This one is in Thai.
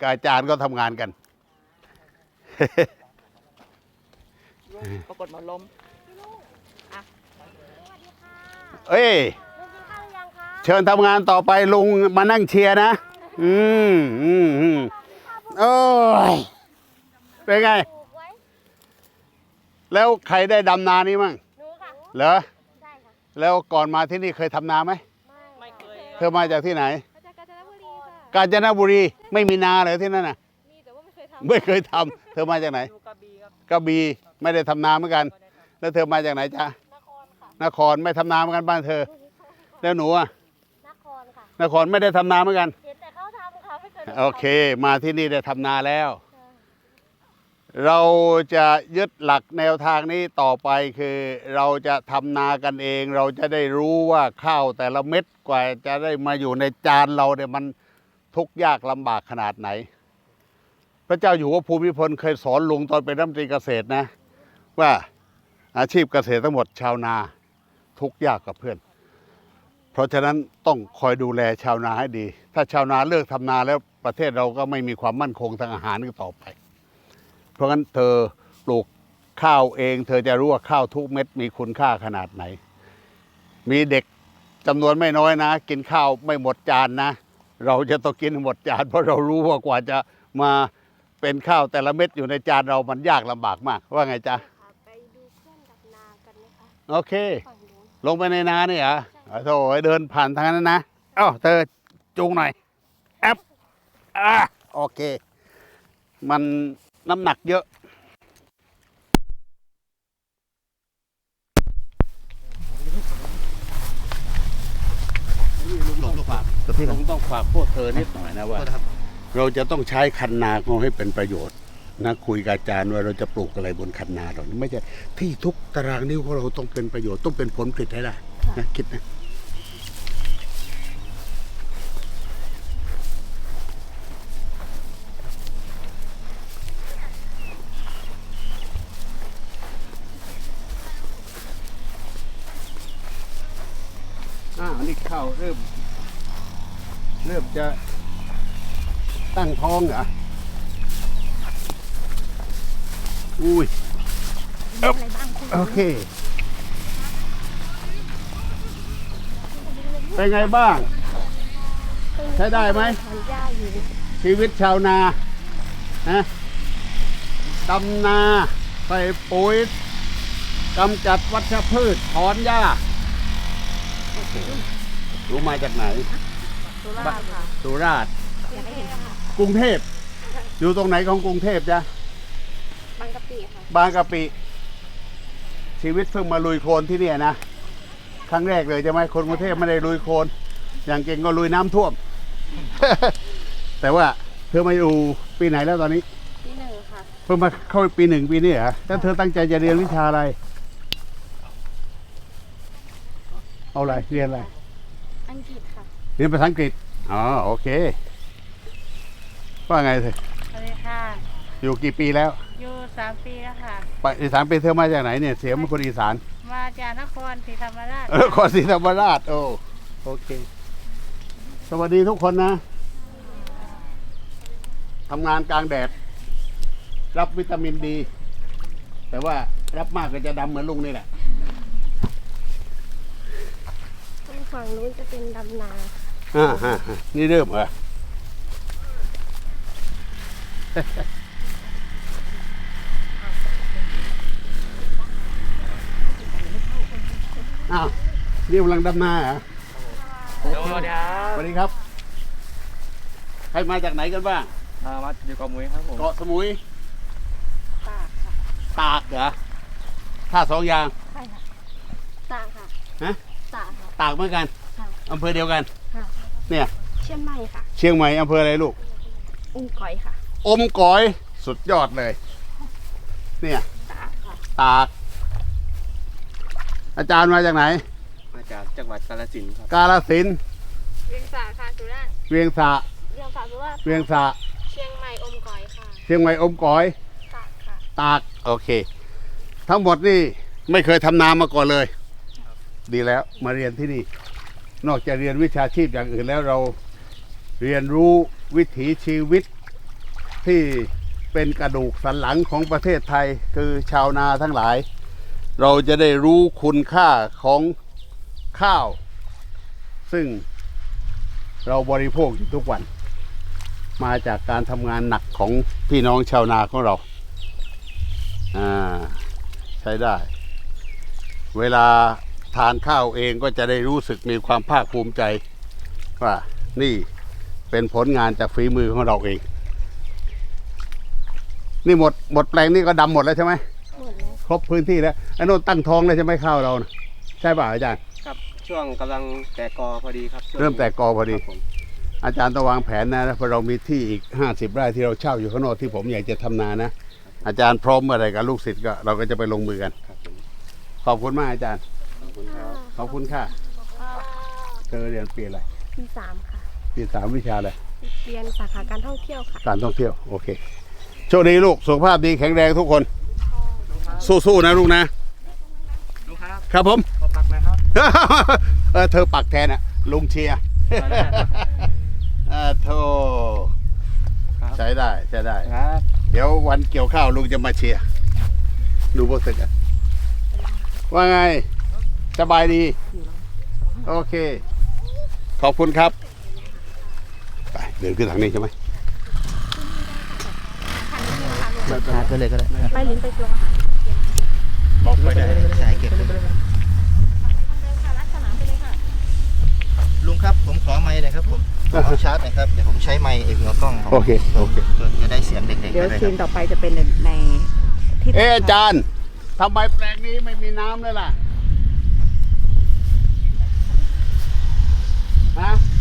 กับอาจารย์ก็ทำงานกัน ปรากฏหมอลมเอ้ยลุงกินข้าวหรือยังคะเชิญทำงานต่อไปลุงมานั่งเชียร์นะ อืมอืมอืมโอ้ย เป็นไงปลูกไว้แล้วใครได้ดำนานี้มั่งหนูค่ะเหรอใช่ค่ะแล้วก่อนมาที่นี่เคยทำนาไหม ไม่เคย เธอมาจากที่ไหน กาญจนบุรีไม่มีนาเลยที่นั่นน่ะ มีแต่ว่าไม่เคยทำไม่เคยทำเธอมาจากไหนอยู่กระบี่ครับกระบี่ไม่ได้ทำนาเหมือนกัน แล้วเธอมาจากไหนจ๊ะนครค่ะ นครไม่ทำนาเหมือนกันบ้านเธอ แล้วหนูอะนครค่ะ นครไม่ได้ทำนาเหมือนกัน เห็นแต่เขาทำค่ะไม่เคยทำโอเค มาที่นี่ได้ทำนาแล้ว เราจะยึดหลักแนวทางนี้ต่อไปคือเราจะทำนากันเอง เราจะได้รู้ว่าข้าวแต่ละเม็ดกว่าจะได้มาอยู่ในจานเราเนี่ยมัน ทุกข์ยากลำบากขนาดไหน พระเจ้าอยู่หัวภูมิพลเคยสอนลุงตอนเป็นรัฐมนตรีเกษตรนะ ว่าอาชีพเกษตรทั้งหมดชาวนาทุกข์ยากกับเพื่อน เพราะฉะนั้นต้องคอยดูแลชาวนาให้ดี ถ้าชาวนาเลิกทำนาแล้วประเทศเราก็ไม่มีความมั่นคงทางอาหารอีกต่อไป เพราะงั้นเธอปลูกข้าวเอง เธอจะรู้ว่าข้าวทุกเม็ดมีคุณค่าขนาดไหน มีเด็กจำนวนไม่น้อยนะ กินข้าวไม่หมดจานนะ เราจะต้องกินให้หมดจานเพราะเรารู้ว่ากว่าจะมาเป็นข้าวแต่ละเม็ดอยู่ในจานเรามันยากลำบากมาก ว่าไงจ๊ะค่ะไปดูเครื่องดับนากันไหมคะโอเค ฝั่งนู้นลงไปในนาเนี่ยเหรออ๋อโถ่เดินผ่านทางนั้นนะเอ้าเธอจูงหน่อยแอปอะโอเค มันน้ำหนักเยอะ หลงลูกฝากแต่พี่ผมต้องฝากพวกเธอนิดหน่อยนะว่าเราจะต้องใช้คันนาของให้เป็นประโยชน์นะคุยกับอาจารย์ว่าเราจะปลูกอะไรบนคันนาเราไม่ใช่ที่ทุกตารางนิ้วของเราต้องเป็นประโยชน์ต้องเป็นผลผลิตให้ได้นะคิดนะอ่าอันนี้ข้าวเริ่ม เริ่มจะตั้งท้องเหรอ อุ้ยอึ๊บโอเค เป็นไงบ้าง ใช้ได้ไหมทานหญ้าอยู่ชีวิตชาวนาฮะดำนาใส่ปุ๋ยกำจัดวัชพืชถอนหญ้ารู้มาจากไหน สุราษฎร์ค่ะสุราษฎร์อยากให้เห็นค่ะกรุงเทพอยู่ตรงไหนของกรุงเทพจ๊ะบางกะปิค่ะบางกะปิ ชีวิตเพิ่งมาลุยโคลนที่เนี่ยนะครั้งแรกเลยใช่ไหมคนกรุงเทพไม่ได้ลุยโคลนอย่างเก่งก็ลุยน้ำท่วม แต่ว่าเธอมาอยู่ปีไหนแล้วตอนนี้ ที่หนึ่งค่ะ เพิ่งมาเข้าปีหนึ่งปีนี้เหรอแล้วเธอตั้งใจจะเรียนวิชาอะไร เอาอะไรเรียนอะไร อังกฤษค่ะ เรียนภาษาอังกฤษ อ๋อ โอเค ว่าไงเธอสวัสดีค่ะ อยู่กี่ปีแล้ว อยู่สามปีแล้วค่ะ ไปอีสานเป็นเธอมาจากไหนเนี่ย เสียงเป็นคนอีสาน มาจากนครศรีธรรมราชเออขอศรีธรรมราช โอ้ โอเค สวัสดีทุกคนนะ ทำงานกลางแดด รับวิตามินดี แต่ว่ารับมากก็จะดำเหมือนลุงนี่แหละ ตรงฝั่งนู้นจะเป็นดำนา อ่าฮะฮะนี่เริ่มเหรออ้าวนี่กำลังดำนาเหรอสวัสดีครับสวัสดีครับ ใครมาจากไหนกันบ้างอ่ามาอยู่เกาะมุ้ยครับผมเกาะสมุย ตากค่ะตากเหรอท่าสองยาง ใช่ค่ะ ตากค่ะ ฮะ ตากค่ะ ตากเหมือนกัน ค่ะ อำเภอเดียวกันค่ะ เนี่ย เชียงใหม่ค่ะ เชียงใหม่อำเภออะไรลูก อุ้งก่อยค่ะ อมก๋อยสุดยอดเลย เนี่ย ตากค่ะ ตาก อาจารย์มาจากไหน มาจากจังหวัดกาฬสินธุ์ครับ กาลสินธุ์เวียงสาค่ะสุราษฎร์เวียงสะเวียงสาสุราษฎร์เวียงสะเชียงใหม่อมก่อยค่ะ เชียงใหม่อมก๋อย ตากค่ะ ตาก โอเค ทั้งหมดนี่ไม่เคยทำนามาก่อนเลย ดีแล้วมาเรียนที่นี่ นอกจากเรียนวิชาชีพอย่างอื่นแล้วเราเรียนรู้วิถีชีวิตที่เป็นกระดูกสันหลังของประเทศไทยคือชาวนาทั้งหลาย เราจะได้รู้คุณค่าของข้าว ซึ่งเราบริโภคอยู่ทุกวัน มาจากการทำงานหนักของพี่น้องชาวนาของเราอ่าใช้ได้ เวลา ทานข้าวเองก็จะได้รู้สึกมีความภาคภูมิใจ ว่านี่เป็นผลงานจากฝีมือของเราเอง นี่หมดหมดแปลงนี่ก็ดำหมดแล้วใช่ไหมหมดแล้วครบพื้นที่แล้วไอ้โน่นตั้งท้องเลยใช่ไหมข้าวเรานะใช่ป่ะอาจารย์ ครับช่วงกำลังแตกกอพอดีครับช่วงเริ่มแตกกอพอดีครับผมอาจารย์ต้องวางแผนนะเพราะเรามีที่อีก 50 ไร่ที่เราเช่าอยู่ข้างนอกที่ผมอยากจะทำนานะ อาจารย์พร้อมเมื่อไหรกับลูกศิษย์ก็เราก็จะไปลงมือกันครับผมขอบคุณมากอาจารย์ ขอบคุณครับ ขอบคุณค่ะ เธอเรียนปีอะไร ปีสามค่ะ ปีสามวิชาอะไร เรียนสาขาการท่องเที่ยวค่ะ การท่องเที่ยว โอเค โชคดีลูก สุขภาพดีแข็งแรงทุกคน สู้ๆนะลูกนะ ลุงครับครับผม ขอปักหนะครับ เออเธอปักแทนอะลุงเชียร์เออโธ่ครับ ใช้ได้ใช้ได้ ครับเดี๋ยววันเกี่ยวข้าวลุงจะมาเชียร์ดูโปรสึกอะว่าไง สบายดี โอเค ขอบคุณครับ ไป เดินขึ้นทางนี้ใช่ไหมชาร์จไปเลยก็ได้ไปลิ้นไปตัวค่ะบอกไปได้สายเก็บเลยลุงครับผมขอไม้หน่อยครับผมเอาชาร์จหน่อยครับ เดี๋ยวผมใช้ไม้ไอ้หัวกล้องของโอเคโอเคเพื่อจะได้เสียงเด็กๆเดี๋ยวด้วยคซีรับนต่อไปจะเป็นในที่เอะอาจารย์ทำไมแปลงนี้ไม่มีน้ำเลยล่ะ ฮะ